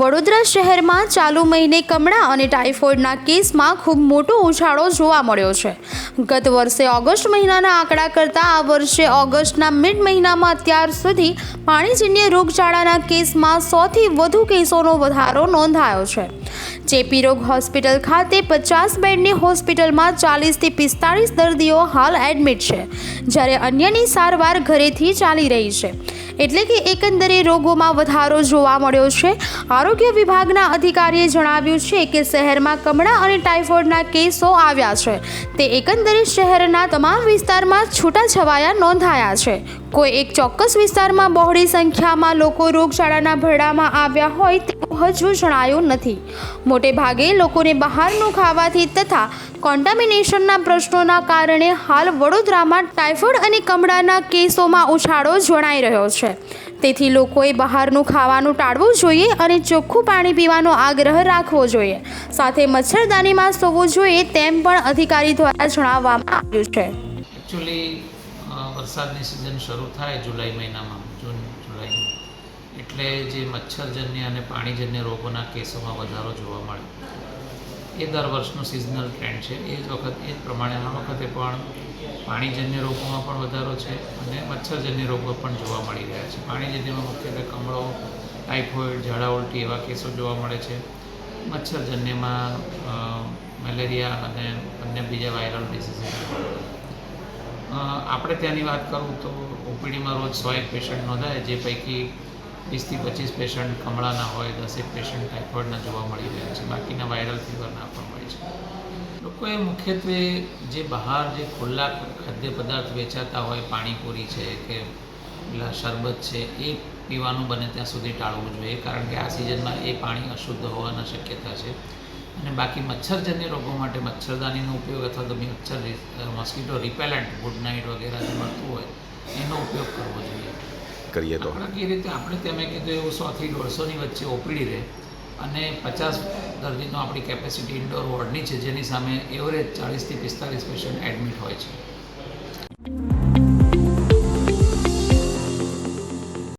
વડોદરા શહેરમાં ચાલુ મહિને કમળા અને ટાઇફોઇડના કેસમાં ખૂબ મોટો ઉછાળો જોવા મળ્યો છે. ગત વર્ષે ઓગસ્ટ મહિનાના આંકડા કરતાં આ વર્ષે ઓગસ્ટના મિડ મહિનામાં અત્યાર સુધી પાણીજન્ય રોગચાળાના કેસમાં સોથી વધુ કેસોનો વધારો નોંધાયો છે. ચેપી રોગ હોસ્પિટલ ખાતે પચાસ બેડની હોસ્પિટલમાં ચાલીસથી પિસ્તાળીસ દર્દીઓ હાલ એડમિટ છે, જ્યારે અન્યની સારવાર ઘરેથી ચાલી રહી છે. એટલે કે એકંદરે રોગોમાં વધારો જોવા મળ્યો છે. આરોગ્ય વિભાગના અધિકારીએ જણાવ્યું છે કે શહેરમાં કમળા અને ટાઇફોઇડના કેસો આવ્યા છે. તે એકંદરે શહેરના તમામ વિસ્તારમાં છૂટાછવાયા નોંધાયા છે. કોઈ એક ચોક્કસ વિસ્તારમાં બહોળી સંખ્યામાં લોકો રોગચાળાના ભરડામાં આવ્યા હોય તેવું હજુ જણાયું નથી. મોટે ભાગે લોકોને બહારનું ખાવાથી તથા કોન્ટામિનેશનના પ્રશ્નોના કારણે હાલ વડોદરામાં ટાઇફોઇડ અને કમળાના કેસોમાં ઉછાળો જણાઈ રહ્યો છે. તેથી લોકોએ બહારનું ખાવાનું ટાળવું જોઈએ અને ચોખ્ખું પાણી પીવાનો આગ્રહ રાખવો જોઈએ. સાથે મચ્છરદાનીમાં સૂવું જોઈએ તેમ પણ અધિકારી દ્વારા જણાવવામાં આવ્યું છે. એકચ્યુઅલી વરસાદની સિઝન શરૂ થાય જુલાઈ મહિનામાં, જૂન, જુલાઈ. એટલે જે મચ્છરજન્ય અને પાણીજન્ય રોગોના કેસોમાં વધારો જોવા મળે. એ દર વર્ષનું સિઝનલ ટ્રેન્ડ છે. એ જ વખત, એ જ પ્રમાણે આ વખતે પણ પાણીજન્ય રોગોમાં પણ વધારો છે અને મચ્છરજન્ય રોગો પણ જોવા મળી રહ્યા છે. પાણીજન્યમાં મુખ્યત્વે કમળો, ટાઇફોઇડ, ઝાડા ઉલટી એવા કેસો જોવા મળે છે. મચ્છરજન્યમાં મેલેરિયા અને અન્ય બીજા વાયરલ ડિસીઝીસ આપણે ત્યાંની વાત કરું તો ઓપીડીમાં રોજ સો એક પેશન્ટ નોંધાય, જે પૈકી વીસથી પચીસ પેશન્ટ કમળાના હોય દસેક પેશન્ટ ટાઇફોઇડના જોવા મળી રહ્યા છે. બાકીના વાયરલ ફીવરના પણ હોય છે. લોકોએ મુખ્યત્વે જે બહાર જે ખુલ્લા ખાદ્ય પદાર્થ વેચાતા હોય, પાણીપુરી છે કે પેલા શરબત છે, એ પીવાનું બને ત્યાં સુધી ટાળવું જોઈએ, કારણ કે આ સિઝનમાં એ પાણી અશુદ્ધ હોવાના શક્યતા છે. અને બાકી મચ્છરજન્ય રોગો માટે મચ્છરદાનીનો ઉપયોગ અથવા તો મચ્છર મોસ્કીટો રિપેલન્ટ ગુડ નાઇટ વગેરે જે મળતું હોય, એનો ઉપયોગ કરવો જોઈએ. કરીએ તો. આંકડાકીય રીતે આપણે તમે કીધું એવું સોથી દોઢસોની વચ્ચે ઓપીડી રહે અને પચાસ દર્દીનો આપણી કેપેસિટી ઇન્ડોર વોર્ડની છે, જેની સામે એવરેજ ચાળીસથી પિસ્તાલીસ પેશન્ટ એડમિટ હોય છે.